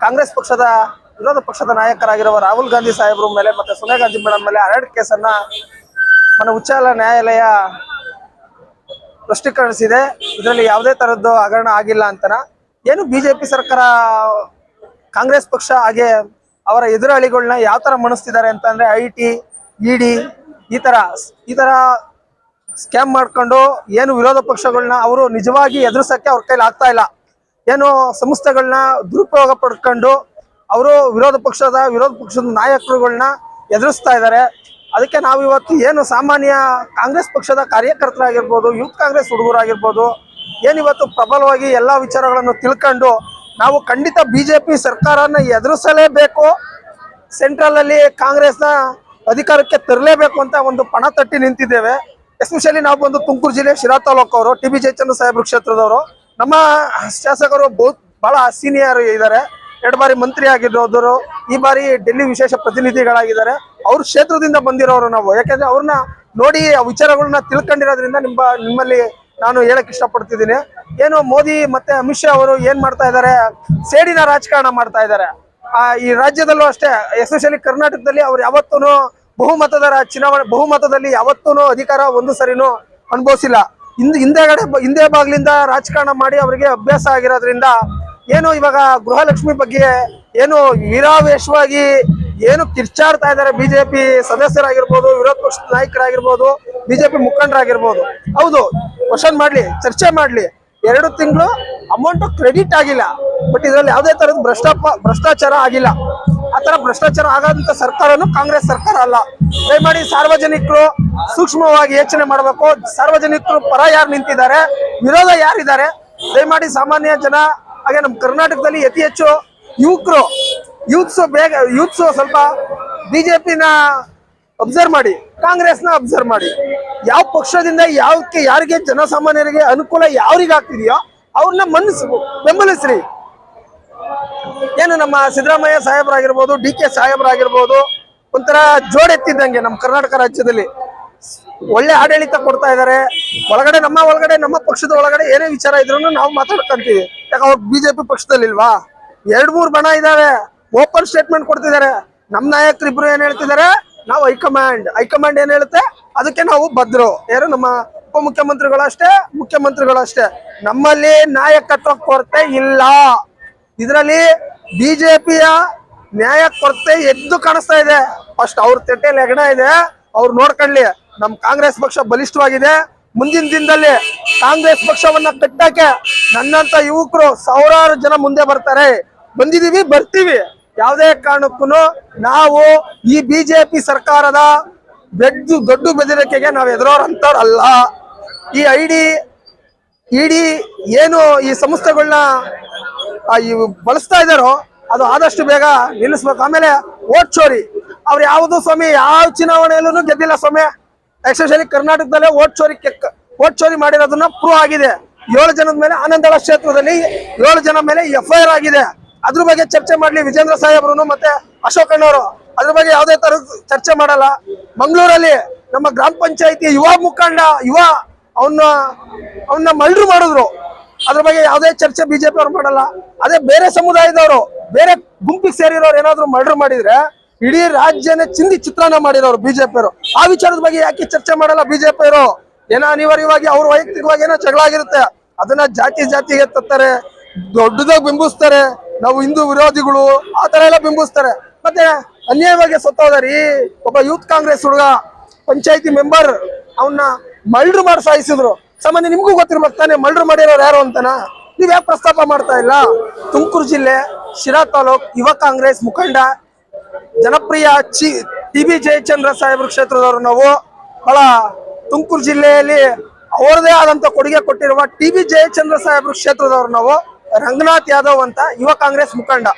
ಕಾಂಗ್ರೆಸ್ ಪಕ್ಷದ ವಿರೋಧ ಪಕ್ಷದ ನಾಯಕರಾಗಿರುವ ರಾಹುಲ್ ಗಾಂಧಿ ಸಾಹೇಬ್ರ ಮೇಲೆ ಮತ್ತೆ ಸೋನಿಯಾ ಗಾಂಧಿ ಮೇಡಮ್ ಮೇಲೆ ಹರಡ್ ಕೇಸನ್ನ ಮನ ಉಚ್ಚಾಲ ನ್ಯಾಯಾಲಯ ಸ್ಪಷ್ಟೀಕರಿಸಿದೆ. ಇದರಲ್ಲಿ ಯಾವುದೇ ತರದ್ದು ಹಗರಣ ಆಗಿಲ್ಲ ಅಂತನ. ಏನು ಬಿಜೆಪಿ ಸರ್ಕಾರ ಕಾಂಗ್ರೆಸ್ ಪಕ್ಷ ಹಾಗೆ ಅವರ ಎದುರಾಳಿಗಳನ್ನ ಯಾವ ತರ ಮಣಿಸ್ತಿದ್ದಾರೆ ಅಂತಂದ್ರೆ ಐ ಟಿ ಇಡಿ ಈ ತರ ಈ ತರ ಸ್ಕ್ಯಾಮ್ ಮಾಡ್ಕೊಂಡು ಏನು ವಿರೋಧ ಪಕ್ಷಗಳನ್ನ ಅವರು ನಿಜವಾಗಿ ಎದುರಿಸಕ್ಕೆ ಅವ್ರ ಕೈಲಿ ಆಗ್ತಾ ಇಲ್ಲ. ಏನು ಸಂಸ್ಥೆಗಳನ್ನ ದುರುಪಯೋಗ ಪಡ್ಕೊಂಡು ಅವರು ವಿರೋಧ ಪಕ್ಷದ ವಿರೋಧ ಪಕ್ಷದ ನಾಯಕರುಗಳನ್ನ ಎದುರಿಸ್ತಾ ಇದ್ದಾರೆ. ಅದಕ್ಕೆ ನಾವು ಇವತ್ತು ಏನು ಸಾಮಾನ್ಯ ಕಾಂಗ್ರೆಸ್ ಪಕ್ಷದ ಕಾರ್ಯಕರ್ತರಾಗಿರ್ಬೋದು, ಯೂತ್ ಕಾಂಗ್ರೆಸ್ ಹುಡುಗರಾಗಿರ್ಬೋದು ಏನಿವತ್ತು ಪ್ರಬಲವಾಗಿ ಎಲ್ಲ ವಿಚಾರಗಳನ್ನು ತಿಳ್ಕೊಂಡು ನಾವು ಖಂಡಿತ ಬಿ ಜೆ ಪಿ ಸರ್ಕಾರನ ಎದುರಿಸಲೇಬೇಕು ಸೆಂಟ್ರಲ್ ಅಲ್ಲಿ ಕಾಂಗ್ರೆಸ್ನ ಅಧಿಕಾರಕ್ಕೆ ತರಲೇಬೇಕು ಅಂತ ಒಂದು ಪಣ ತಟ್ಟಿ ನಿಂತಿದ್ದೇವೆ. ಎಸ್ಪೆಷಲಿ ನಾವು ಬಂದು ತುಮಕೂರು ಜಿಲ್ಲೆ ಶಿರಾ ತಾಲೂಕು ಅವರು ಟಿ ಬಿ ಜಯಚಂದ್ರ ಸಾಹೇಬ್ರ ಕ್ಷೇತ್ರದವರು. ನಮ್ಮ ಶಾಸಕರು ಬಹುತ್ ಬಹಳ ಸೀನಿಯರ್ ಇದ್ದಾರೆ. ಎರಡು ಬಾರಿ ಮಂತ್ರಿ ಆಗಿರೋದ್ರು ಈ ಬಾರಿ ಡೆಲ್ಲಿ ವಿಶೇಷ ಪ್ರತಿನಿಧಿಗಳಾಗಿದ್ದಾರೆ. ಅವ್ರ ಕ್ಷೇತ್ರದಿಂದ ಬಂದಿರೋರು ನಾವು. ಯಾಕಂದ್ರೆ ಅವ್ರನ್ನ ನೋಡಿ ಆ ವಿಚಾರಗಳನ್ನ ತಿಳ್ಕೊಂಡಿರೋದ್ರಿಂದ ನಿಮ್ಮ ನಿಮ್ಮಲ್ಲಿ ನಾನು ಹೇಳಕ್ ಇಷ್ಟಪಡ್ತಿದ್ದೀನಿ. ಏನು ಮೋದಿ ಮತ್ತೆ ಅಮಿತ್ ಶಾ ಅವರು ಏನ್ ಮಾಡ್ತಾ ಇದ್ದಾರೆ? ಸೇಡಿನ ರಾಜಕಾರಣ ಮಾಡ್ತಾ ಇದ್ದಾರೆ. ಆ, ಈ ರಾಜ್ಯದಲ್ಲೂ ಅಷ್ಟೇ ಎಸ್ಪೆಷಲಿ ಕರ್ನಾಟಕದಲ್ಲಿ ಅವ್ರು ಯಾವತ್ತೂ ಬಹುಮತದ ಚುನಾವಣೆ ಬಹುಮತದಲ್ಲಿ ಯಾವತ್ತೂ ಅಧಿಕಾರ ಒಂದು ಸರಿನೂ ಅನುಭವಿಸಿಲ್ಲ. ಹಿಂದ್ ಹಿಂದೆಗಡೆ ಹಿಂದೆ ಬಾಗ್ಲಿಂದ ರಾಜಕಾರಣ ಮಾಡಿ ಅವರಿಗೆ ಅಭ್ಯಾಸ ಆಗಿರೋದ್ರಿಂದ ಏನು ಇವಾಗ ಗೃಹಲಕ್ಷ್ಮಿ ಬಗ್ಗೆ ಏನು ವೀರಾವೇಶವಾಗಿ ಏನು ಕಿರ್ಚಾಡ್ತಾ ಇದ್ದಾರೆ ಬಿಜೆಪಿ ಸದಸ್ಯರಾಗಿರ್ಬೋದು, ವಿರೋಧ ಪಕ್ಷದ ನಾಯಕರಾಗಿರ್ಬೋದು, ಬಿಜೆಪಿ ಮುಖಂಡರಾಗಿರ್ಬೋದು. ಹೌದು ಕ್ವಶನ್ ಮಾಡ್ಲಿ, ಚರ್ಚೆ ಮಾಡ್ಲಿ. ಎರಡು ತಿಂಗಳು ಅಮೌಂಟ್ ಕ್ರೆಡಿಟ್ ಆಗಿಲ್ಲ. ಬಟ್ ಇದರಲ್ಲಿ ಯಾವುದೇ ಥರದ ಭ್ರಷ್ಟಾಪ ಭ್ರಷ್ಟಾಚಾರ ಆಗಿಲ್ಲ. ಆ ತರ ಭ್ರಷ್ಟಾಚಾರ ಆಗಂತ ಸರ್ಕಾರನು ಕಾಂಗ್ರೆಸ್ ಸರ್ಕಾರ ಅಲ್ಲ. ದಯಮಾಡಿ ಸಾರ್ವಜನಿಕರು ಸೂಕ್ಷ್ಮವಾಗಿ ಯೋಚನೆ ಮಾಡಬೇಕು. ಸಾರ್ವಜನಿಕರು ಪರ ಯಾರು ನಿಂತಿದ್ದಾರೆ, ವಿರೋಧ ಯಾರಿದ್ದಾರೆ, ದಯಮಾಡಿ ಸಾಮಾನ್ಯ ಜನ, ಹಾಗೆ ನಮ್ಮ ಕರ್ನಾಟಕದಲ್ಲಿ ಅತಿ ಹೆಚ್ಚು ಯುವಕರು, ಯೂತ್ಸ್ ಬೇಗ, ಯೂತ್ಸ್ ಸ್ವಲ್ಪ ಬಿಜೆಪಿನ ಅಬ್ಸರ್ವ್ ಮಾಡಿ, ಕಾಂಗ್ರೆಸ್ನ ಅಬ್ಸರ್ವ್ ಮಾಡಿ. ಯಾವ ಪಕ್ಷದಿಂದ ಯಾವಕ್ಕೆ ಯಾರಿಗೆ ಜನಸಾಮಾನ್ಯರಿಗೆ ಅನುಕೂಲ ಯಾವ್ರಿಗೆ ಆಗ್ತಿದೆಯೋ ಅವ್ರನ್ನ ಮನ್ನಿಸ್ಬೇಕು ಬೆಂಬಲಿಸ್ರಿ. ಏನು ನಮ್ಮ ಸಿದ್ದರಾಮಯ್ಯ ಸಾಹೇಬರಾಗಿರ್ಬೋದು, ಡಿ ಕೆ ಸಾಹೇಬರಾಗಿರ್ಬೋದು, ಒಂಥರ ಜೋಡೆತ್ತಿದ್ದಂಗೆ ನಮ್ಮ ಕರ್ನಾಟಕ ರಾಜ್ಯದಲ್ಲಿ. ಒಳ್ಳೆ ಆಡಳಿತ ಕೊಡ್ತಾ ಇದ್ದಾರೆ ಒಳಗಡೆ ನಮ್ಮ ಒಳಗಡೆ, ನಮ್ಮ ಪಕ್ಷದ ಒಳಗಡೆ ಏನೇ ವಿಚಾರ ಇದ್ರು ನಾವು ಮಾತಾಡ್ಕೊಂತೀವಿ. ಯಾಕೆ ಅವ್ರು ಬಿಜೆಪಿ ಪಕ್ಷದಲ್ಲಿಲ್ವಾ? ಎರಡ್ ಮೂರು ಬಣ ಇದಾವೆ. ಓಪನ್ ಸ್ಟೇಟ್ಮೆಂಟ್ ಕೊಡ್ತಿದ್ದಾರೆ. ನಮ್ಮ ನಾಯಕರು ಇಬ್ರು ಏನ್ ಹೇಳ್ತಿದ್ದಾರೆ? ನಾವು ಹೈಕಮಾಂಡ್. ಹೈಕಮಾಂಡ್ ಏನ್ ಹೇಳುತ್ತೆ? ಅದಕ್ಕೆ ನಾವು ಬದ್ರು ಯಾರು? ನಮ್ಮ ಉಪ ಮುಖ್ಯಮಂತ್ರಿಗಳಷ್ಟೇ ಮುಖ್ಯಮಂತ್ರಿಗಳಷ್ಟೇ. ನಮ್ಮಲ್ಲಿ ನಾಯಕತ್ವ ಕೊರತೆ ಇಲ್ಲ. ಇದರಲ್ಲಿ ಬಿಜೆಪಿಯ ನ್ಯಾಯ ಕೊರತೆ ಎದ್ದು ಕಾಣಿಸ್ತಾ ಇದೆ. ಫಸ್ಟ್ ಅವ್ರ ತೆಟ್ಟೆಯಲ್ಲಿ ಹೆಗಣ ಇದೆ. ಅವ್ರು ನೋಡ್ಕೊಳ್ಳಿ, ನಮ್ ಕಾಂಗ್ರೆಸ್ ಪಕ್ಷ ಬಲಿಷ್ಠವಾಗಿದೆ. ಮುಂದಿನ ದಿನದಲ್ಲಿ ಕಾಂಗ್ರೆಸ್ ಪಕ್ಷವನ್ನ ಕಟ್ಟಕ್ಕೆ ನನ್ನಂತ ಯುವಕರು ಸಾವಿರಾರು ಜನ ಮುಂದೆ ಬರ್ತಾರೆ. ಬಂದಿದೀವಿ, ಬರ್ತೀವಿ. ಯಾವುದೇ ಕಾರಣಕ್ಕೂ ನಾವು ಈ ಬಿಜೆಪಿ ಸರ್ಕಾರದ ಬೆದ್ದು ದೊಡ್ಡ ಬೆದರಿಕೆಗೆ ನಾವು ಎದುರೋರಂತವ್ರಲ್ಲ ಈ ಐಡಿ, ಇಡೀ ಏನು ಈ ಸಂಸ್ಥೆಗಳನ್ನ ಬಳಸ್ತಾ ಇದಾರೋ ಅದು ಆದಷ್ಟು ಬೇಗ ನಿಲ್ಲಿಸ್ಬೇಕು. ಆಮೇಲೆ ಓಟ್ ಚೋರಿ. ಅವ್ರು ಯಾವುದು ಸ್ವಾಮಿ, ಯಾವ ಚುನಾವಣೆಯಲ್ಲೂ ಗೆದ್ದಿಲ್ಲ ಸ್ವಾಮಿ. ಎಕ್ಸ್ಪೆಷಲಿ ಕರ್ನಾಟಕದಲ್ಲೇ ಓಟ್ ಚೋರಿ ಓಟ್ ಚೋರಿ ಮಾಡಿರೋದನ್ನ ಪ್ರೂವ್ ಆಗಿದೆ. ಏಳು ಜನದ ಮೇಲೆ ಆನಂದಳ ಕ್ಷೇತ್ರದಲ್ಲಿ ಏಳು ಜನ ಮೇಲೆ ಎಫ್ ಐ ಆರ್ ಆಗಿದೆ. ಅದ್ರ ಬಗ್ಗೆ ಚರ್ಚೆ ಮಾಡ್ಲಿ ವಿಜೇಂದ್ರ ಸಾಹೇಬ್ರು ಮತ್ತೆ ಅಶೋಕ್ ಅಣ್ಣವರು. ಅದ್ರ ಬಗ್ಗೆ ಯಾವುದೇ ತರ ಚರ್ಚೆ ಮಾಡಲ್ಲ. ಮಂಗಳೂರಲ್ಲಿ ನಮ್ಮ ಗ್ರಾಮ ಪಂಚಾಯತಿ ಯುವ ಮುಖಂಡ, ಯುವ ಅವನ್ನ ಅವನ್ನ ಮಲ್ಡ್ರು ಮಾಡಿದ್ರು. ಅದ್ರ ಬಗ್ಗೆ ಯಾವುದೇ ಚರ್ಚೆ ಬಿಜೆಪಿ ಅವ್ರು ಮಾಡಲ್ಲ. ಅದೇ ಬೇರೆ ಸಮುದಾಯದವರು, ಬೇರೆ ಗುಂಪಿಗೆ ಸೇರಿರೋರು ಏನಾದ್ರು ಮರ್ಡರ್ ಮಾಡಿದ್ರೆ ಇಡೀ ರಾಜ್ಯನೇ ಚಿಂದಿ ಚಿತ್ರಾನ್ನ ಮಾಡಿರೋರು ಬಿಜೆಪಿ ಅವರು ಆ ವಿಚಾರದ ಬಗ್ಗೆ ಯಾಕೆ ಚರ್ಚೆ ಮಾಡಲ್ಲ ಬಿಜೆಪಿ ಅವರು ಏನೋ ಅನಿವಾರ್ಯವಾಗಿ ಅವ್ರ ವೈಯಕ್ತಿಕವಾಗಿ ಏನೋ ಜಗಳ ಆಗಿರುತ್ತೆ ಅದನ್ನ ಜಾತಿ ಜಾತಿಗೆ ತತ್ತಾರೆ, ದೊಡ್ಡದಾಗಿ ಬಿಂಬಿಸ್ತಾರೆ. ನಾವು ಹಿಂದೂ ವಿರೋಧಿಗಳು, ಆ ತರ ಎಲ್ಲ ಬಿಂಬಿಸ್ತಾರೆ. ಮತ್ತೆ ಅನ್ಯಾಯವಾಗಿ ಸತ್ತೋದಾರಿ. ಒಬ್ಬ ಯೂತ್ ಕಾಂಗ್ರೆಸ್ ಹುಡುಗ, ಪಂಚಾಯತಿ ಮೆಂಬರ್ ಅವನ್ನ ಮಲ್ಡ್ರು ಮಾಡಿ ಸಾಯಿಸಿದ್ರು. ಸಾಮಾನ್ಯ ನಿಮಗೂ ಗೊತ್ತಿರ್ಬೇಕು ತಾನೆ ಮರ್ಡರ್ ಮಾಡಿರೋರು ಯಾರು ಅಂತನಾ? ನೀವ್ ಯಾಕೆ ಪ್ರಸ್ತಾಪ ಮಾಡ್ತಾ ಇಲ್ಲ? ತುಮಕೂರು ಜಿಲ್ಲೆ, ಶಿರಾ ತಾಲೂಕ್, ಯುವ ಕಾಂಗ್ರೆಸ್ ಮುಖಂಡ, ಜನಪ್ರಿಯ ಚಿ ಟಿ ಬಿ ಜಯಚಂದ್ರ ಸಾಹೇಬ್ರ ಕ್ಷೇತ್ರದವರು ನಾವು. ಬಹಳ ತುಮಕೂರು ಜಿಲ್ಲೆಯಲ್ಲಿ ಅವರದೇ ಆದಂತ ಕೊಡುಗೆ ಕೊಟ್ಟಿರುವ ಟಿ ಬಿ ಜಯಚಂದ್ರ ಸಾಹೇಬ್ರ ಕ್ಷೇತ್ರದವರು ನಾವು. ರಂಗನಾಥ್ ಯಾದವ್ ಅಂತ ಯುವ ಕಾಂಗ್ರೆಸ್ ಮುಖಂಡ.